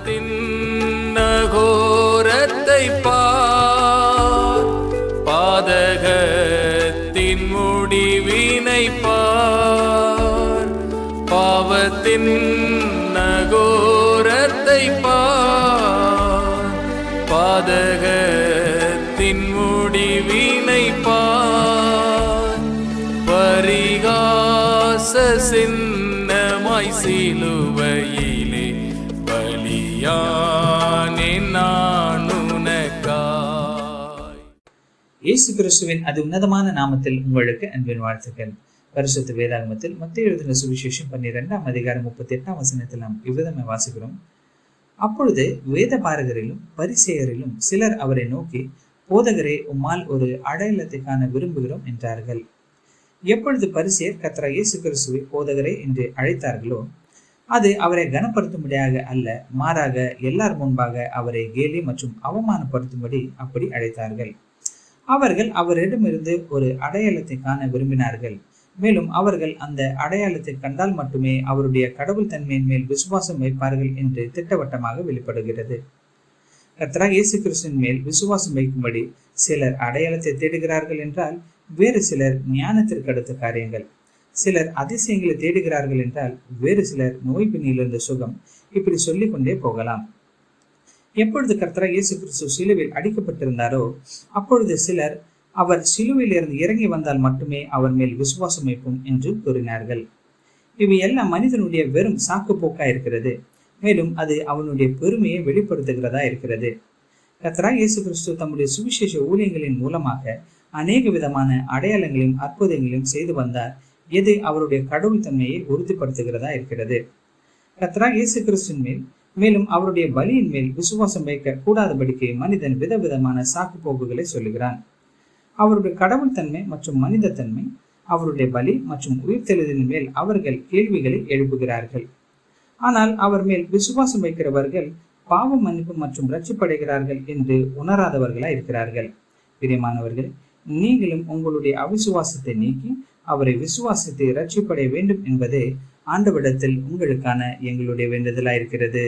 பாவத்தின் நகோரத்தை பார். பாதகத்தின் முடிவினை பார். பாவத்தின் நகோரத்தை பார். பாதகத்தின் முடிவினை பார். பரிகாச சின்னமாய் சிலுவையிலே இயேசு கிறிஸ்துவின் அது உன்னதமான நாமத்தில் உங்களுக்கு அன்பின் வாழ்த்துக்கள். பரிசுத்த வேதாகமத்தில் மத்திய எழுதின சுவிசேஷம் பன்னிரெண்டாம் அதிகாரம் முப்பத்தி எட்டாம் வசனத்தில் நாம் இவ்விதமே வாசிக்கிறோம். அப்பொழுது வேத பாரகரிலும் பரிசேயரிலும் சிலர் அவரை நோக்கி போதகரே உம்மால் ஒரு அடையாளத்தை காண விரும்புகிறோம் என்றார்கள். எப்பொழுது பரிசேயர் கத்ரா இயேசு கிறிஸ்துவை போதகரே என்று அழைத்தார்களோ அது அவரை கனப்படுத்தும்படியாக அல்ல மாறாக எல்லார் முன்பாக அவரை கேலி மற்றும் அவமானப்படுத்தும்படி அப்படி அழைத்தார்கள். அவர்கள் அவரிடமிருந்து ஒரு அடையாளத்தை காண விரும்பினார்கள். மேலும் அவர்கள் அந்த அடையாளத்தை கண்டால் மட்டுமே அவருடைய கடவுள் தன்மையின் மேல் விசுவாசம் வைப்பார்கள் என்று திட்டவட்டமாக வெளிப்படுகிறது. கர்த்தராக இயேசு கிறிஸ்துவின் மேல் விசுவாசம் வைக்கும்படி சிலர் அடையாளத்தை தேடுகிறார்கள் என்றால் வேறு சிலர் ஞானத்திற்கு அடுத்த காரியங்கள். சிலர் அதிசயங்களை தேடுகிறார்கள் என்றால் வேறு சிலர் நோய் பின்னிலிருந்த சுகம் இப்படி சொல்லிக் கொண்டே போகலாம். எப்பொழுது கர்த்தராக இயேசு கிறிஸ்து சிலுவில் அடிக்கப்பட்டிருந்தாரோ அப்பொழுது சிலர் அவர் சிலுவையில் இறங்கி வந்தால் மட்டுமே அவர் மேல் விசுவாசம் வைப்போம் என்று கூறினார்கள். இவை எல்லாம் மனிதனுடைய வெறும் சாக்கு போக்கா இருக்கிறது. மேலும் அது அவனுடைய பெருமையை வெளிப்படுத்துகிறதா இருக்கிறது. கத்ரா இயேசு கிறிஸ்து தம்முடைய சுவிசேஷ ஊழியங்களின் மூலமாக அநேக விதமான அடையாளங்களையும் அற்புதங்களையும் செய்து வந்தார். எது அவருடைய கடவுள் தன்மையை உறுதிப்படுத்துகிறதா இருக்கிறது? கர்த்தராக இயேசு கிறிஸ்துவின் மேல் மேலும் அவருடைய பலியின் மேல் விசுவாசம் வைக்க கூடாதபடிக்கு மனிதன் விதவிதமான சாக்கு போக்குகளை சொல்லுகிறான். அவருடைய கடவுள் தன்மை மற்றும் மனித தன்மை அவருடைய பலி மற்றும் உயிர்த்தெழுதலின் மேல் அவர்கள் கேள்விகளை எழுப்புகிறார்கள். ஆனால் அவர் மேல் விசுவாசம் வைக்கிறவர்கள் பாவ மன்னிப்பு மற்றும் ரட்சிப்படைகிறார்கள் என்று உணராதவர்களாய் இருக்கிறார்கள் பிரியமானவர்கள் நீங்களும் உங்களுடைய அவிசுவாசத்தை நீக்கி அவரை விசுவாசித்து ரட்சிப்படைய வேண்டும் என்பதே ஆண்டவிடத்தில் உங்களுக்கான எங்களுடைய வேண்டுதலாயிருக்கிறது.